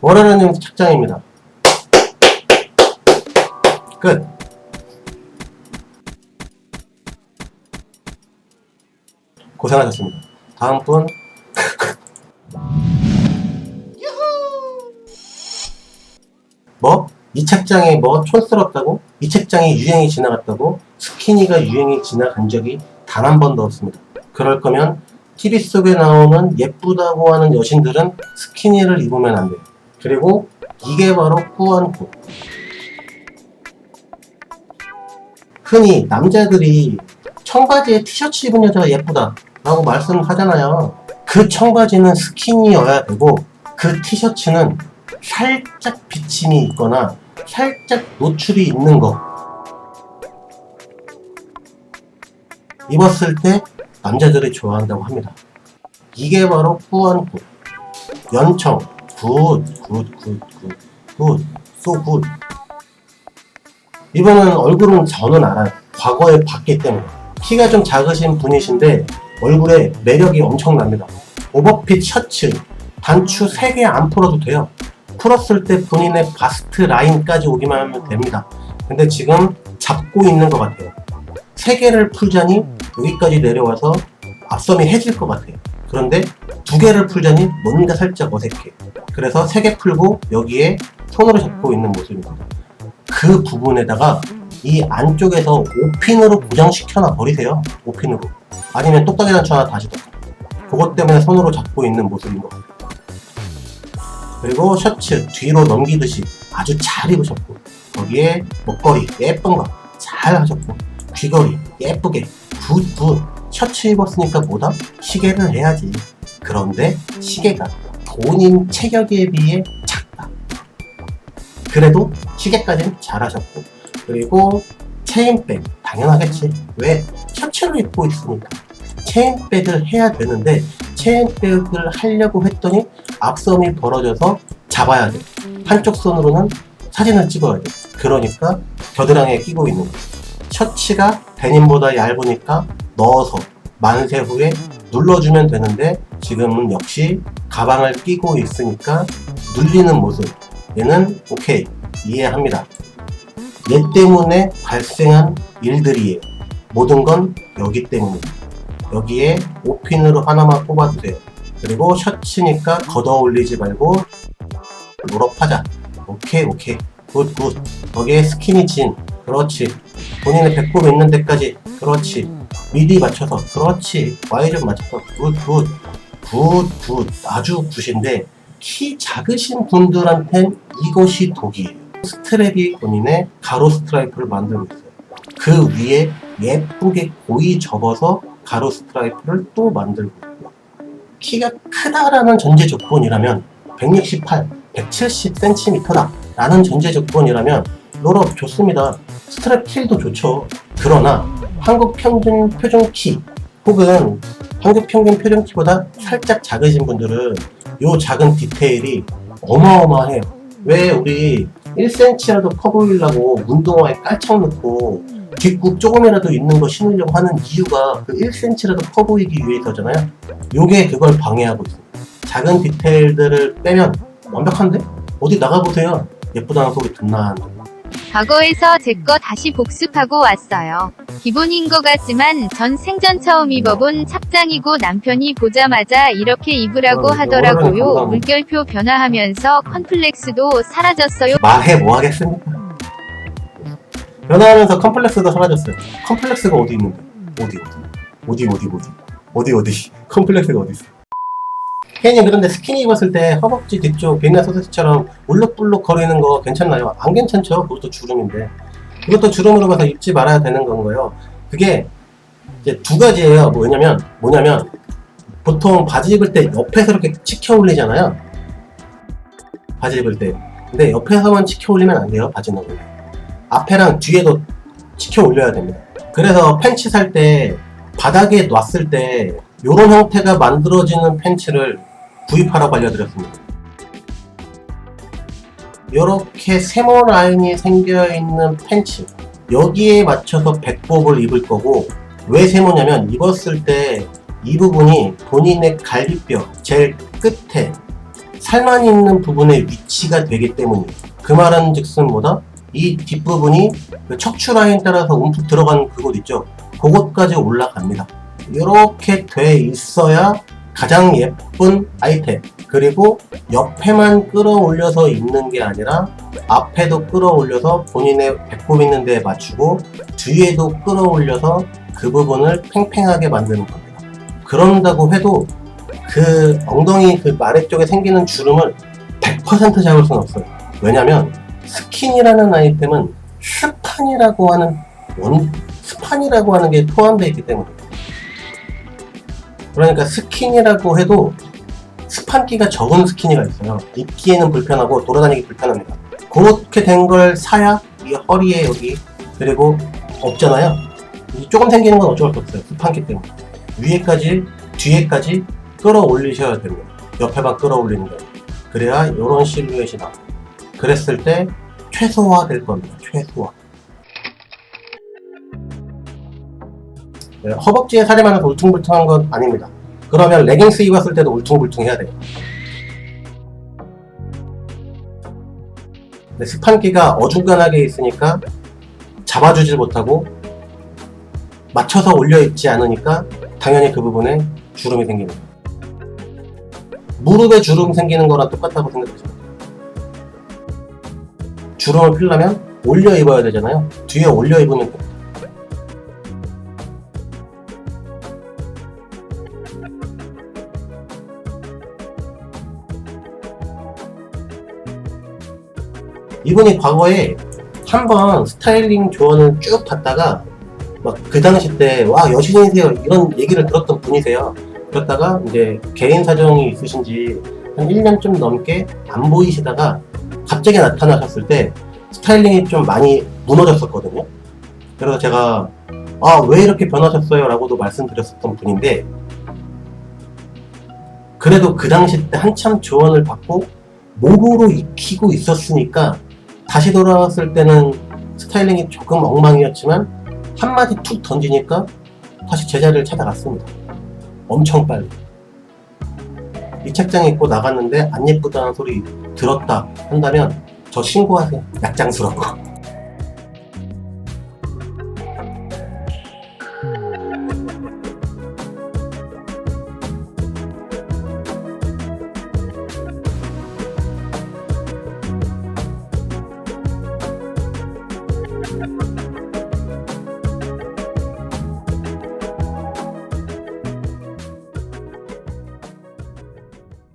원하는 착장입니다. 끝. 고생하셨습니다. 다음 분. 뭐? 이 책장이 뭐 촌스럽다고? 이 책장이 유행이 지나갔다고? 스키니가 유행이 지나간 적이 단 한 번도 없습니다. 그럴 거면 TV 속에 나오는 예쁘다고 하는 여신들은 스키니를 입으면 안 돼요. 그리고 이게 바로 꾸안꾸. 흔히 남자들이 청바지에 티셔츠 입은 여자가 예쁘다 라고 말씀하잖아요. 그 청바지는 스키니여야 되고 그 티셔츠는 살짝 비침이 있거나 살짝 노출이 있는 거 입었을 때 남자들이 좋아한다고 합니다. 이게 바로 꾸안꾸 연청 굿, 굿, 굿, 굿, 굿, 소 굿. 이분은 얼굴은 저는 알아요. 과거에 봤기 때문에. 키가 좀 작으신 분이신데 얼굴에 매력이 엄청납니다. 오버핏 셔츠 단추 3개 안 풀어도 돼요. 풀었을 때 본인의 바스트 라인까지 오기만 하면 됩니다. 근데 지금 잡고 있는 것 같아요. 3개를 풀자니 여기까지 내려와서 앞섬이 해질 것 같아요. 그런데 두 개를 풀자니 뭔가 살짝 어색해. 그래서 세 개 풀고 여기에 손으로 잡고 있는 모습입니다. 그 부분에다가 이 안쪽에서 5핀으로 고정시켜놔 버리세요. 5핀으로. 아니면 똑딱이 단추 하나 다시 넣어. 그것 때문에 손으로 잡고 있는 모습인 것 같아요. 그리고 셔츠 뒤로 넘기듯이 아주 잘 입으셨고 거기에 목걸이 예쁜 거 잘 하셨고 귀걸이 예쁘게 굿굿 셔츠 입었으니까 뭐다? 시계를 해야지 그런데 시계가 본인 체격에 비해 작다. 그래도 시계까지는 잘 하셨고 그리고 체인백 당연하겠지. 왜? 셔츠를 입고 있으니까 체인백을 해야 되는데 체인백을 하려고 했더니 앞섬이 벌어져서 잡아야 돼. 한쪽 손으로는 사진을 찍어야 돼. 그러니까 겨드랑이에 끼고 있는 거야. 셔츠가 데님보다 얇으니까 넣어서 만세 후에 눌러주면 되는데 지금은 역시 가방을 끼고 있으니까 눌리는 모습. 얘는 오케이. 이해합니다. 얘 때문에 발생한 일들이에요. 모든 건 여기 때문입니다 여기에 5핀으로 하나만 뽑아주세요. 그리고 셔츠니까 걷어 올리지 말고 롤업하자. 오케이 오케이. 굿굿. 거기에 스키니 진. 그렇지. 본인의 배꼽 있는 데까지. 그렇지. 미디 맞춰서. 그렇지. Y 좀 맞춰서. 굿굿 굿 굿 아주 굿인데 키 작으신 분들한텐 이것이 독이에요 스트랩이 본인의 가로 스트라이프를 만들고 있어요 그 위에 예쁘게 고이 접어서 가로 스트라이프를 또 만들고 있고요 키가 크다라는 전제 조건이라면 168, 170cm다 라는 전제 조건이라면 롤업 좋습니다. 스트랩 킬도 좋죠. 그러나 한국 평균 표준 키 혹은 한국 평균 표준 키보다 살짝 작으신 분들은 요 작은 디테일이 어마어마해요. 왜 우리 1cm라도 커 보이려고 운동화에 깔창 넣고 뒷굽 조금이라도 있는 거 신으려고 하는 이유가 그 1cm라도 커 보이기 위해서잖아요. 요게 그걸 방해하고 있습니다. 작은 디테일들을 빼면 완벽한데? 어디 나가보세요. 예쁘다는 소리 듣나 과거에서 제 거 다시 복습하고 왔어요. 기본인 것 같지만 전 생전 처음 입어본 착장이고 남편이 보자마자 이렇게 입으라고 어, 하더라고요. 물결표 변화하면서 컴플렉스도 사라졌어요. 말해 뭐 하겠습니까? 변화하면서 컴플렉스도 사라졌어요. 컴플렉스가 어디 있는데? 어디 어디 어디 어디 어디 어디 어디 컴플렉스가 어디 있어? 괜히 그런데 스키니 입었을 때 허벅지 뒤쪽 비나 소세지처럼 울룩불룩 거리는 거 괜찮나요? 안 괜찮죠. 그것도 주름인데 그것도 주름으로 봐서 입지 말아야 되는 건 거예요. 그게 이제 두 가지예요. 뭐냐면 뭐냐면 보통 바지 입을 때 옆에서 이렇게 치켜 올리잖아요. 바지 입을 때. 근데 옆에서만 치켜 올리면 안 돼요. 바지는 원래. 앞에랑 뒤에도 치켜 올려야 됩니다. 그래서 팬츠 살 때 바닥에 놨을 때 이런 형태가 만들어지는 팬츠를 구입하라고 알려드렸습니다. 이렇게 세모 라인이 생겨 있는 팬츠 여기에 맞춰서 백복을 입을 거고 왜 세모냐면 입었을 때 이 부분이 본인의 갈비뼈 제일 끝에 살만 있는 부분의 위치가 되기 때문이에요. 그 말은 즉슨 뭐다? 이 뒷부분이 그 척추 라인 따라서 움푹 들어간 그곳 있죠? 그곳까지 올라갑니다. 이렇게 돼 있어야 가장 예쁜 아이템. 그리고 옆에만 끌어올려서 입는 게 아니라 앞에도 끌어올려서 본인의 배꼽 있는 데에 맞추고 뒤에도 끌어올려서 그 부분을 팽팽하게 만드는 겁니다. 그런다고 해도 그 엉덩이 그 아래쪽에 생기는 주름을 100% 잡을 수는 없어요. 왜냐면 스킨이라는 아이템은 스판이라고 하는 원 스판이라고 하는 게 포함되어 있기 때문에 그러니까 스킨이라고 해도 스판기가 적은 스키니가 있어요. 입기에는 불편하고 돌아다니기 불편합니다. 그렇게 된 걸 사야 이 허리에 여기 그리고 없잖아요. 이 조금 생기는 건 어쩔 수 없어요. 스판기 때문에 위에까지 뒤에까지 끌어올리셔야 됩니다. 옆에만 끌어올리는 거예요. 그래야 이런 실루엣이 나와요. 그랬을 때 최소화 될 겁니다. 최소화. 허벅지에 살이 많아서 울퉁불퉁한 건 아닙니다. 그러면 레깅스 입었을 때도 울퉁불퉁해야 돼요. 스판기가 어중간하게 있으니까 잡아주질 못하고 맞춰서 올려있지 않으니까 당연히 그 부분에 주름이 생깁니다. 무릎에 주름 생기는 거랑 똑같다고 생각하시면 돼요. 주름을 필려면 올려 입어야 되잖아요. 뒤에 올려 입으면 이분이 과거에 한번 스타일링 조언을 쭉 받다가 막 그 당시 때 와 여신이세요 이런 얘기를 들었던 분이세요. 그러다가 이제 개인 사정이 있으신지 한 1년 좀 넘게 안 보이시다가 갑자기 나타나셨을 때 스타일링이 좀 많이 무너졌었거든요. 그래서 제가 아 왜 이렇게 변하셨어요? 라고도 말씀드렸었던 분인데 그래도 그 당시 때 한참 조언을 받고 몸으로 익히고 있었으니까 다시 돌아왔을 때는 스타일링이 조금 엉망이었지만 한마디 툭 던지니까 다시 제자리를 찾아갔습니다. 엄청 빨리. 이 책장 입고 나갔는데 안 예쁘다는 소리 들었다 한다면 저 신고하세요. 약장스러운 거.